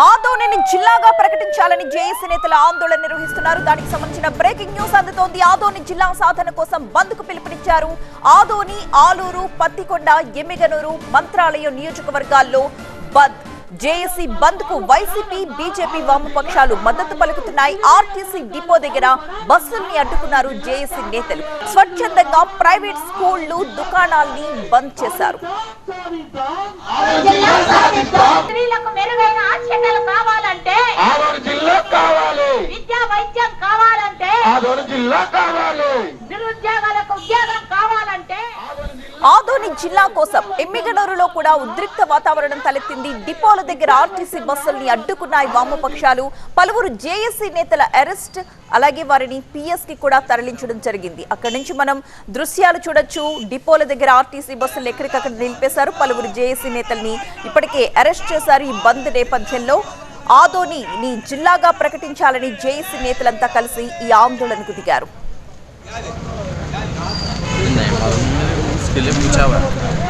ఆదోనిని జిల్లాగా ప్రకటించాలని జేఏసీ నేతలు ఆందోళన నిర్వహిస్తున్నారు. దానికి సంబంధించిన బ్రేకింగ్ న్యూస్ అందుతోంది. ఆదోని జిల్లా సాధన కోసం బంద్కు పిలుపునిచ్చారు. ఆదోని ఆలూరు పత్తికొండ ఎమ్మిగనూరు మంత్రాలయం నియోజకవర్గాల్లో బంద్. జేఏసీ బంద్కు వైసీపీ బీజేపీ వామపక్షాలు మద్దతు పలుకుతున్నాయి. ఆర్టీసీ డిపో దగ్గర బస్సుల్ని అడ్డుకున్నారు జేఏసీ నేతలు. స్వచ్ఛందంగా ప్రైవేట్ స్కూళ్ళు దుకాణాల్ని బంద్ చేశారు. మెరుగైన ఆశ్చర్యాలు కావాలంటే ఆదోని జిల్లా కావాలి. విద్యా వైద్యం కావాలంటే ఆదోని జిల్లా కావాలి. నిరుద్యోగాలకు ఉద్యోగం కావాలంటే ఆదోని జిల్లా కోసం ఎమ్మిగనూరులో కూడా ఉద్రిక్త వాతావరణం తలెత్తింది. డిపోల దగ్గర ఆర్టీసీ బస్సుల్ని అడ్డుకున్నాయి వామపక్షాలు పలువురు జేఏసీ నేతల అరెస్ట్ అలాగే వారిని పిఎస్కి కూడా తరలించడం జరిగింది. అక్కడి నుంచి మనం దృశ్యాలు చూడొచ్చు. డిపోల దగ్గర ఆర్టీసీ బస్సులు ఎక్కడికక్కడ నిలిపేశారు. పలువురు జేఏసీ నేతల్ని ఇప్పటికే అరెస్ట్ చేశారు ఈ బంద్ నేపథ్యంలో. ఆదోని ని జిల్లాగా ప్రకటించాలని జేఏసీ నేతలంతా కలిసి ఈ ఆందోళనకు దిగారు. इसके लिए पूछा हुआ है।